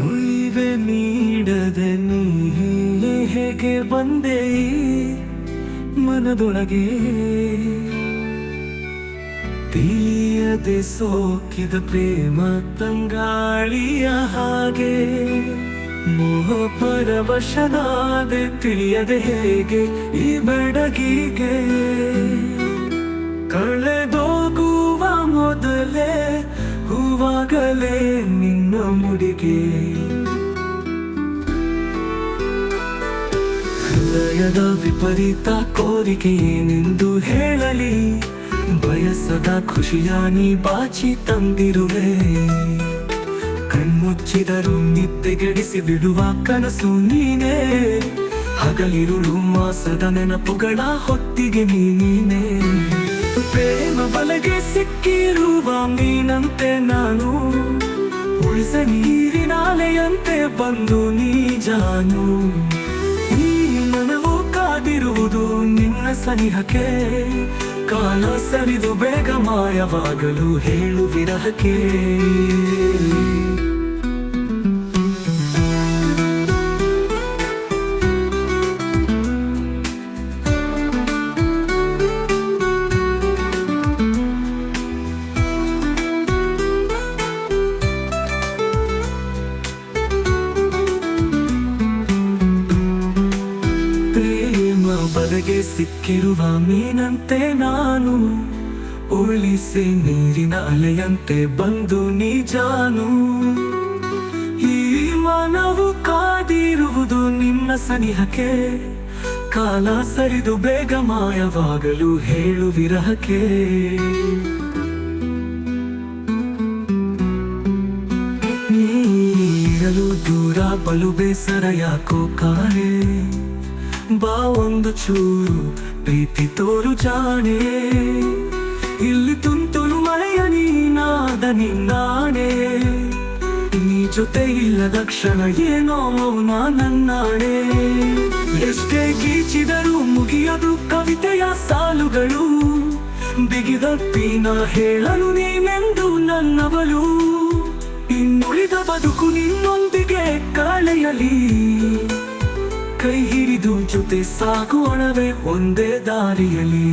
ಸುಳಿವೆ ನೀಡದೆ ನೀ ಹೇಗೆ ಬಂದೆ ಮನದೊಳಗೆ? ತಿಳಿಯದೆ ಸೋಕಿದ ಪ್ರೇಮ ತಂಗಾಳಿಯ ಹಾಗೆ, ಮೋಹ ಪರವಶನಾದ ತಿಳಿಯದೆ ಹೇಗೆ ಈ ಬೆಡಗಿಗೆ? ಕಳೆದೋಗುವ ಮೊದಲೇ ಹೂವಾಗಲೇ ನಿನ್ನ ಮುಡಿಗೆ. ಹೃದಯದ ವಿಪರೀತ ಕೋರಿಕೆ ಏನೆಂದು ಹೇಳಲಿ? ಬಯಸದ ಖುಷಿಯ ನೀ ಬಾಚಿ ತಂದಿರುವೆ. ಕಣ್ಮುಚ್ಚಿದರು ನಿದ್ದೆಗೆಡಿಸಿ ಬಿಡುವ ಕನಸು ನೀನೇ. ಹಗಲಿರುಳು ಮಾಸದ ನೆನಪುಗಳ ಹೊತ್ತಿಗೆ ನೀನೇ. ಪ್ರೇಮ ಬಲಗೆ ಸಿಕ್ಕಿರುವ ಮೀನಂತೆ ನಾನು. ಉಳಿಸ ನೀರಿನಾಲೆಯಂತೆ ಬಂದು ನೀ ಜಾನು. ಈ ಮನವು ಕಾದಿರುವುದು ನಿನ್ನ ಸನಿಹಕ್ಕೆ. ಕಾಲ ಸರಿದು ಬೇಗ ಮಾಯವಾಗಲು ಹೇಳು ವಿರಹಕ್ಕೆ. ಬಲಗೆ ಸಿಕ್ಕಿರುವ ಮೀನಂತೆ ನಾನು. ಉಳಿಸಿ ನೀರಿನ ಅಲೆಯಂತೆ ಬಂದು ನಿಜಾನು. ಈ ಮನವು ಕಾದಿರುವುದು ನಿನ್ನ ಸನಿಹಕ್ಕೆ. ಕಾಲ ಸರಿದು ಬೇಗ ಮಾಯವಾಗಲು ಹೇಳು ವಿರಹಕ್ಕೆ. ನೀರಲು ದೂರ ಬಲು ಬೇಸರ ಯಾಕೋ ಬಾ ಒಂದು ಚೂರು ಪ್ರೀತಿ ತೋರು ಜಾಣೆ. ಇಲ್ಲಿ ತುಂತುರು ಮಳೆಯ ನೀನಾದ ನಿನ್ನಾಣೆ ನೀ ಜೊತೆ ಇಲ್ಲದ ಕ್ಷಣ ಏನೋ ಮೌನ ನನ್ನಾಣೆ. ಎಷ್ಟೇ ಗೀಚಿದರೂ ಮುಗಿಯದು ಕವಿತೆಯ ಸಾಲುಗಳು. ಬಿಗಿದಪ್ಪಿನ ಹೇಳಲು ನೀನೆಂದು ನನ್ನವಳು. ಇನ್ನುಳಿದ ಬದುಕು ನಿನ್ನೊಂದಿಗೆ ಕಳೆಯಲಿ. ಸಾಗೋಣವೇ ಒಂದೇ ದಾರಿಯಲಿ